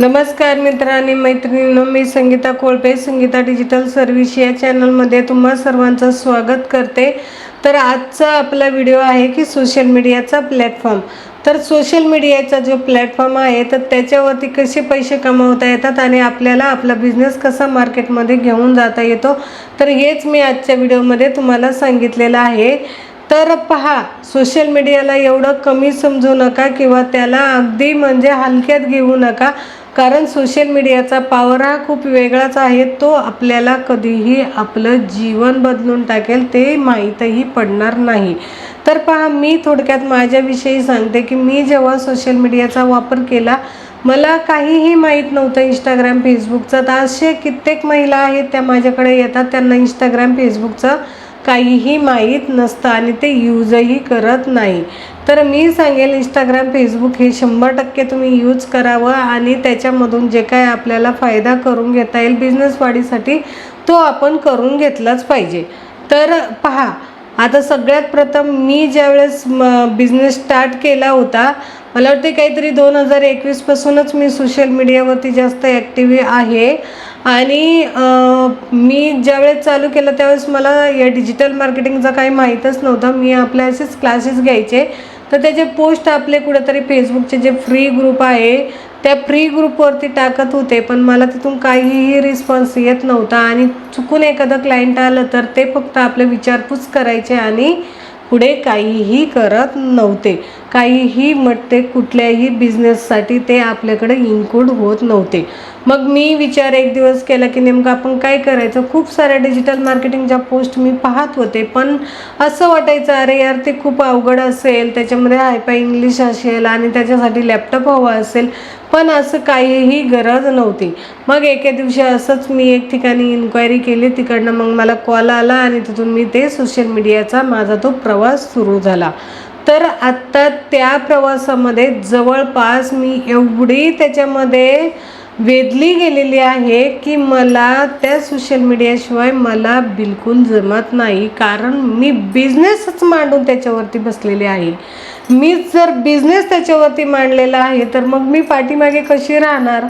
नमस्कार मित्रांनी मैत्रिणींनो मी संगीता कोळपे संगीता डिजिटल सर्व्हिस या चॅनलमध्ये तुम्हा सर्वांचं स्वागत करते. तर आजचा आपला व्हिडिओ आहे की सोशल मीडियाचा प्लॅटफॉर्म. तर सोशल मीडियाचा जो प्लॅटफॉर्म आहे तर त्याच्यावरती कसे पैसे कमावता येतात आणि आपल्याला आपला बिझनेस कसा मार्केटमध्ये घेऊन जाता येतो तर हेच मी आजच्या व्हिडिओमध्ये तुम्हाला सांगितलेलं आहे. तर पहा सोशल मीडियाला एवढं कमी समजू नका किंवा त्याला अगदी म्हणजे हलक्यात घेऊ नका. कारण सोशल मीडियाचा पॉवर हा खूप वेगळाच आहे. तो आपल्याला कधीही आपलं जीवन बदलून टाकेल ते माहीतही पडणार नाही. तर पहा मी थोडक्यात माझ्याविषयी सांगते की मी जेव्हा सोशल मीडियाचा वापर केला मला काहीही माहीत नव्हतं इंस्टाग्राम फेसबुकचं तर असे कित्येक महिला आहेत त्या माझ्याकडे येतात त्यांना इंस्टाग्राम फेसबुकचं काहीही माहीत नसतं आणि ते यूजही करत नाही. तर मी सांगेल इंस्टाग्राम फेसबुक हे शंभर टक्के तुम्ही यूज करावं आणि त्याच्यामधून जे काय आपल्याला फायदा करून घेता येईल बिझनेस वाढीसाठी तो आपण करून घेतलाच पाहिजे. तर पहा आता सगळ्यात प्रथम मी ज्यावेळेस बिझनेस स्टार्ट केला होता मला वाटते काहीतरी दोन हजार एकवीसपासूनच मी सोशल मीडियावरती जास्त ॲक्टिव्ह आहे. आणि मी ज्यावेळेस चालू केलं त्यावेळेस मला या डिजिटल मार्केटिंगचा काही माहीतच नव्हतं. मी आपल्या असेच क्लासेस घ्यायचे. तर त्याचे पोस्ट आपले कुठेतरी फेसबुकचे जे फ्री ग्रुप आहे त्या फ्री ग्रुपवरती टाकत होते पण मला तिथून काहीही रिस्पॉन्स येत नव्हता. आणि चुकून एखादं क्लायंट आलं तर ते फक्त आपले विचारपूस करायचे आणि पुढे काहीही करत नव्हते. काहीही मटते कुठल्याही बिझनेससाठी ते आपल्याकडे इन्क्लूड होत नव्हते. मग मी विचार एक दिवस केला की नेमकं आपण काय करायचं? खूप साऱ्या डिजिटल मार्केटिंगच्या पोस्ट मी पाहत होते. पण असं वाटायचं अरे यार ते खूप अवघड असेल त्याच्यामध्ये हायपाय इंग्लिश असेल आणि त्याच्यासाठी लॅपटॉप हवा असेल. पण असं काहीही गरज नव्हती. मग एके दिवशी असंच मी एक ठिकाणी इन्क्वायरी केली तिकडनं मग मला कॉल आला आणि तिथून मी ते सोशल मीडियाचा माझा तो प्रवास सुरू झाला. तर आत्ता त्या प्रवासामध्ये जवळपास मी एवढी त्याच्यामध्ये वेधली गेलेली आहे की मला त्या सोशल मीडियाशिवाय मला बिलकुल जमत नाही. कारण मी बिझनेसच मांडून त्याच्यावरती बसलेले आहे. मी जर बिझनेस त्याच्यावरती मांडलेला आहे तर मग मी पाठीमागे कशी राहणार?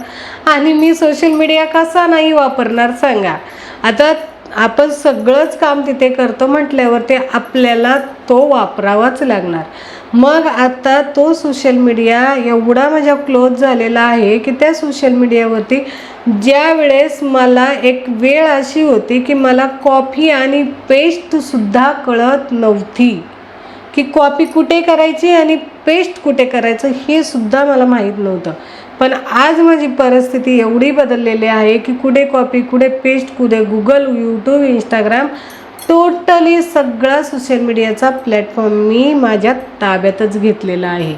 आणि मी सोशल मीडिया कसा नाही वापरणार सांगा. आता आपण सगळंच काम तिथे करतो म्हटल्यावर ते आपल्याला तो वापरावाच लागणार. मग आता तो सोशल मीडिया एवढा माझ्या क्लोज झालेला आहे की त्या सोशल मीडियावरती ज्या वेळेस मला एक वेळ अशी होती की मला कॉफी आणि पेस्टसुद्धा कळत नव्हती. की कॉपी कुठे करायची आणि पेस्ट कुठे करायचं हे सुद्धा मला माहीत नव्हतं. पण आज माझी परिस्थिती एवढी बदललेली आहे की कुठे कॉपी कुठे पेस्ट कुठे गुगल यूट्यूब इंस्टाग्राम टोटली सगळा सोशल मीडियाचा प्लॅटफॉर्म मी माझ्या ताब्यातच घेतलेला आहे.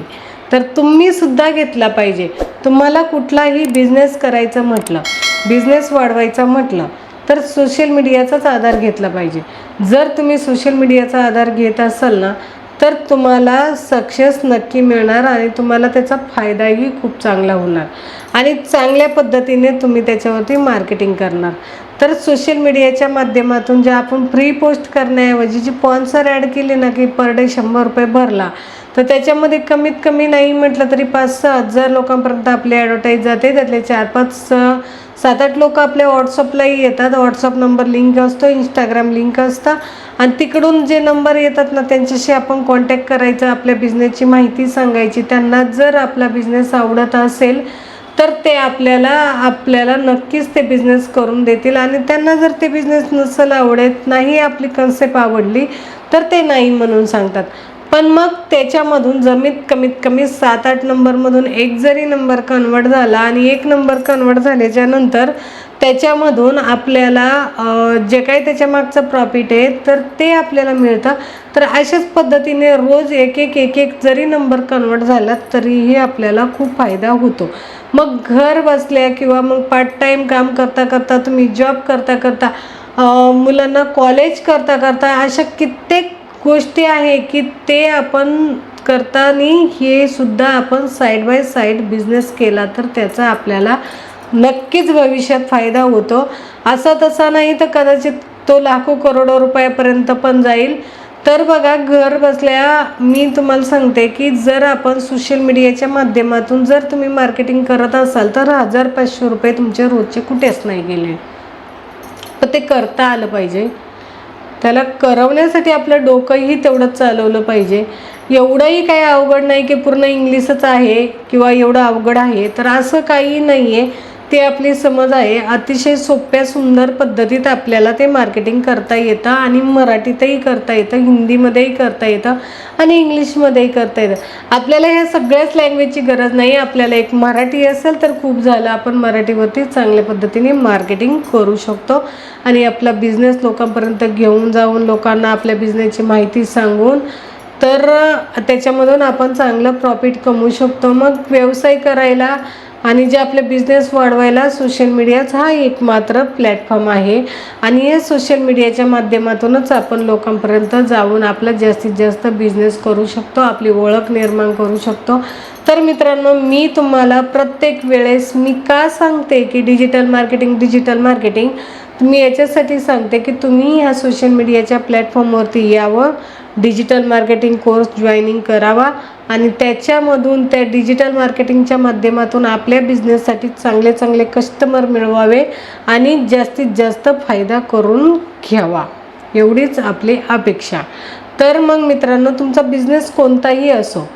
तर तुम्ही सुद्धा घेतला पाहिजे. तुम्हाला कुठलाही बिझनेस करायचं म्हटलं बिझनेस वाढवायचा म्हटलं तर सोशल मीडियाचाच आधार घेतला पाहिजे. जर तुम्ही सोशल मीडियाचा आधार घेत असाल ना तर तुम्हाला सक्सेस नक्की मिळणार आणि तुम्हाला त्याचा फायदाही खूप चांगला होणार. आणि चांगल्या पद्धतीने तुम्ही त्याच्यावरती मार्केटिंग करणार. तर सोशल मीडियाच्या माध्यमातून जे आपण फ्री पोस्ट करण्याऐवजी जी स्पॉन्सर ॲड केली ना की पर डे शंभर रुपये भरला तर त्याच्यामध्ये कमीत कमी नाही म्हटलं तरी पाच सहा हजार लोकांपर्यंत आपली ॲडव्हर्टाईज जाते. त्यातले चार पाच सात आठ लोक आपल्या व्हॉट्सअपलाही येतात. व्हॉट्सअप नंबर लिंक असतो इंस्टाग्राम लिंक असतं. आणि तिकडून जे नंबर येतात ना त्यांच्याशी आपण कॉन्टॅक्ट करायचं आपल्या बिझनेसची माहिती सांगायची. त्यांना जर आपला बिझनेस आवडत असेल तर ते आपल्याला आपल्याला नक्कीच ते बिझनेस करून देतील. आणि त्यांना जर ते बिझनेस नसेल आवडत नाही आपली कन्सेप्ट आवडली तर ते नाही म्हणून सांगतात. पण मग त्याच्यामधून जमीत कमीत कमी सात आठ नंबरमधून एक जरी नंबर कन्वर्ट झाला आणि एक नंबर कन्वर्ट झाल्याच्यानंतर त्याच्यामधून आपल्याला जे काही त्याच्या मागचं प्रॉफिट आहे तर ते आपल्याला मिळतं. तर अशाच पद्धतीने रोज एक एक एक एक जरी नंबर कन्वर्ट झाला तरीही आपल्याला खूप फायदा होतो. मग घर बसल्या किंवा मग पार्ट टाईम काम करता करता तुम्ही जॉब करता करता मुलांना कॉलेज करता करता अशा कित्येक गोष्टी आहे की ते आपण करताना हे सुद्धा आपण साईड बाय साईड बिझनेस केला तर त्याचा आपल्याला नक्कीच भविष्यात फायदा होतो. असा तसा नाही तर कदाचित तो लाखो करोडो रुपयापर्यंत पण जाईल. तर बघा घर बसल्या मी तुम्हाला सांगते की जर आपण सोशल मीडियाच्या माध्यमातून जर तुम्ही मार्केटिंग करत असाल तर हजार पाचशे रुपये तुमचे रोजचे कुठेच नाही गेले. पण ते करता आलं पाहिजे. त्याला करवण्यासाठी आपलं डोकंही तेवढंच चालवलं पाहिजे. एवढंही काही अवघड नाही की पूर्ण इंग्लिशच आहे किंवा एवढं अवघड आहे. तर असं काही नाही आहे ते आपली समज आहे. अतिशय सोप्या सुंदर पद्धतीत आपल्याला ते मार्केटिंग करता येतं आणि मराठीतही करता येतं हिंदीमध्येही करता येतं आणि इंग्लिशमध्येही करता येतं. आपल्याला ह्या सगळ्याच लँग्वेजची गरज नाही. आपल्याला एक मराठी असेल तर खूप झालं. आपण मराठीवरती चांगल्या पद्धतीने मार्केटिंग करू शकतो. आणि आपला बिझनेस लोकांपर्यंत घेऊन जाऊन लोकांना आपल्या बिझनेसची माहिती सांगून तर त्याच्यामधून आपण चांगलं प्रॉफिट कमवू शकतो. मग व्यवसाय करायला आणि जे आपले बिझनेस वाढवायला सोशल मीडियाच हा एक मात्र प्लॅटफॉर्म आहे. आणि या सोशल मीडियाच्या माध्यमातूनच आपण लोकांपर्यंत जाऊन आपला जास्तीत जास्त बिझनेस करू शकतो आपली ओळख निर्माण करू शकतो. तर मित्रांनो मी तुम्हाला प्रत्येक वेळेस मी का सांगते की डिजिटल मार्केटिंग डिजिटल मार्केटिंग मी याच्यासाठी सांगते की तुम्ही ह्या सोशल मीडियाच्या प्लॅटफॉर्मवरती यावं. डिजिटल मार्केटिंग कोर्स जॉईनिंग करावा. आणि त्याच्यामधून त्या डिजिटल मार्केटिंगच्या माध्यमातून आपल्या बिझनेससाठी चांगले चांगले कस्टमर मिळवावे आणि जास्तीत जास्त फायदा करून घ्यावा. एवढीच आपली अपेक्षा. तर मग मित्रांनो तुमचा बिझनेस कोणताही असो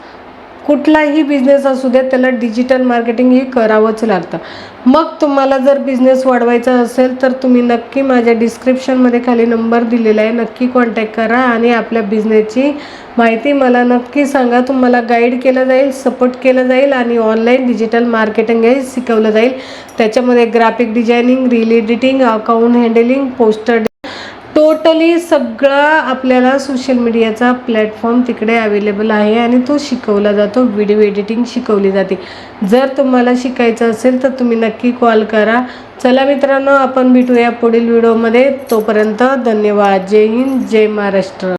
कुठलाही बिझनेस असू दे त्याला डिजिटल मार्केटिंग हे करावंच लागतं. मग तुम्हाला जर बिझनेस वाढवायचा असेल तर तुम्ही नक्की माझ्या डिस्क्रिप्शनमध्ये खाली नंबर दिलेला आहे. नक्की कॉन्टॅक्ट करा आणि आपल्या बिझनेसची माहिती मला नक्की सांगा. तुम्हाला गाईड केलं जाईल सपोर्ट केलं जाईल आणि ऑनलाईन डिजिटल मार्केटिंग हे शिकवलं जाईल. त्याच्यामध्ये graphic designing reel editing account handling poster totally सगळा आपल्याला सोशल मीडियाचा प्लॅटफॉर्म तिकडे अवेलेबल आहे आणि तो शिकवला जातो. व्हिडिओ एडिटिंग शिकवली जाते. जर तुम्हाला शिकायचं असेल तर तुम्ही नक्की कॉल करा. चला मित्रांनो आपण भेटूया पुढील व्हिडिओमध्ये तोपर्यंत धन्यवाद. जय हिंद जय महाराष्ट्र.